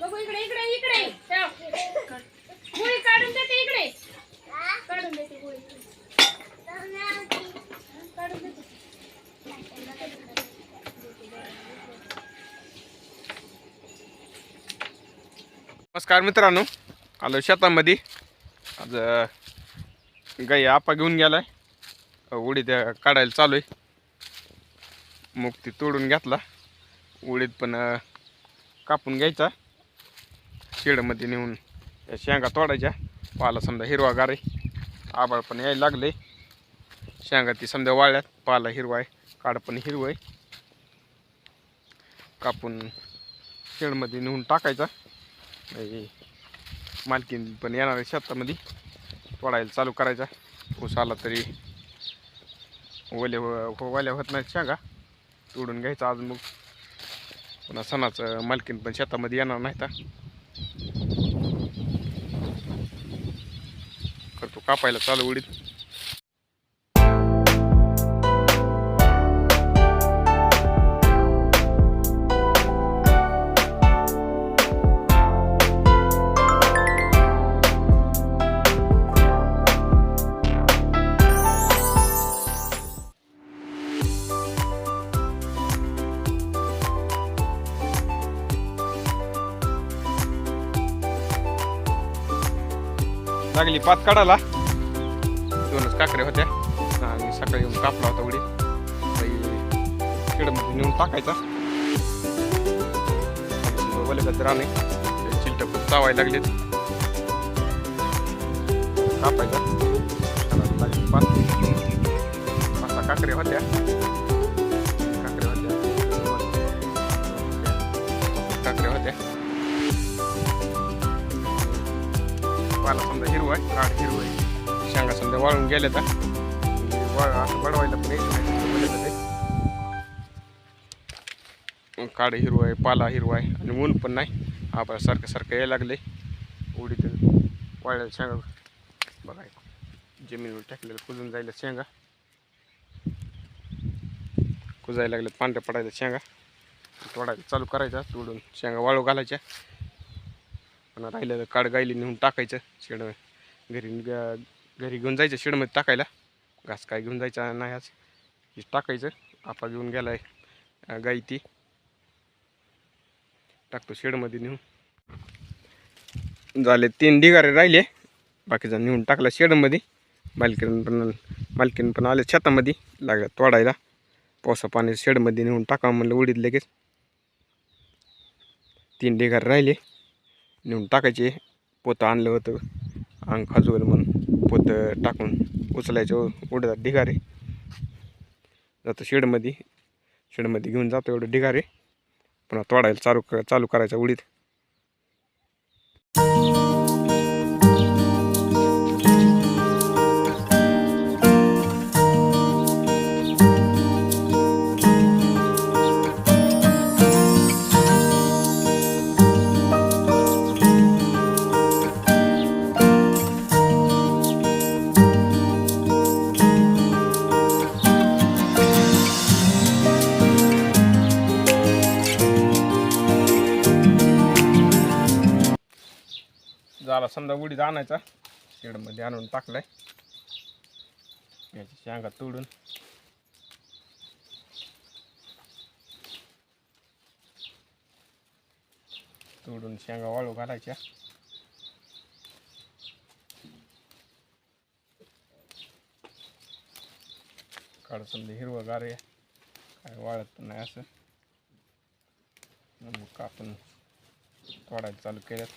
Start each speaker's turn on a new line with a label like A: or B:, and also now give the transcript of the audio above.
A: बघू इकडे इकडे इकडे. ठेव. गोळी काढून देते इकडे. काढून देते गोळी. काढून देते.
B: नमस्कार मित्रांनो. आलो शेतामध्ये. आज अ, गाई आपा घेऊन गेलाय. अ, उडीद अ, काढायला चालू आहे. मग ती तोडून घेतला. उडीद पण अ, कापून घ्यायचा. शेडमध्ये नेऊन त्या शेंगा तोडायच्या. पाला समजा हिरवा आहे. आबाळ पण यायला लागले शेंगा ती समजा वाळल्यात. पाला हिरवा आहे. काड पण हिरवं आहे. कापून शेडमध्ये नेऊन टाकायचा. म्हणजे मालकीन पण येणार आहे शेतामध्ये. तोडायला चालू करायचा. ऊस आला तरी ओल्या हो ओल्या होत नाहीत शेंगा. तोडून घ्यायचा आज मग. पुन्हा सणाचं मालकीन पण शेतामध्ये येणार नाही तर करतो कापायला चालू उडीत लागली पात काढायला. दोनच काकड्या होत्या. आणि सकाळी येऊन कापला होता उडी किडमध्ये नेऊन टाकायचा. ओले राणे. चिलट खूप चावायला लागलेत. कापायचा. करायला पाच सहा काकड्या होत्या. पाला समजा हिरवा आहे काढ हिरवं आहे. शेंगा समजा वाळून गेल्या तर म्हणजे वाळ असं वाढवायला पण यायचं ते. काड हिरवं आहे पाला हिरवा आहे आणि ऊन पण नाही. आपण सारखं सारखं यायला लागले. उडीत वाळल्या शेंगा बघा जमिनीवर टाकलेलं कुजून जायला शेंगा. कुजायला लागले पांढऱ्या पडायला शेंगा. तोडायला चालू करायचा तोडून शेंगा वाळू घालायच्या. पण राहिलं काड गायली नेऊन टाकायचं शेड. घरी घरी घेऊन जायचं शेडमध्ये टाकायला. घास काय घेऊन जायचा नाही आज. टाकायचं. आपा घेऊन गेलाय गाई ती. टाकतो शेडमध्ये नेऊन. झाले तीन ढिगारे राहिले. बाकीचा नेऊन टाकला शेडमध्ये. मालकीन पण मालकीन पण आले शेतामध्ये लागल्या तोडायला. पावसा पाणी शेडमध्ये नेऊन टाका म्हणलं उडीत लगेच. तीन ढिगारे राहिले. नेऊन टाकायचे. पोतं आणलं होतं. अंग खाजूवर म्हणून पोतं टाकून उचलायचं. उडतात ढिगारे. जातो शेडमध्ये. शेडमध्ये घेऊन जातो एवढं ढिगारे. पुन्हा तोडायला चालू क चालू करायचं उडीत झाला समजा उडीद आणायचा. शेडमध्ये आणून टाकलाय. याची शेंगा तोडून. तोडून शेंगा वाळू घालायच्या. काळ समजा हिरवं गार आहे. काय वाळत पण नाही असं. मग कापून तोडायला चालू केल्यात.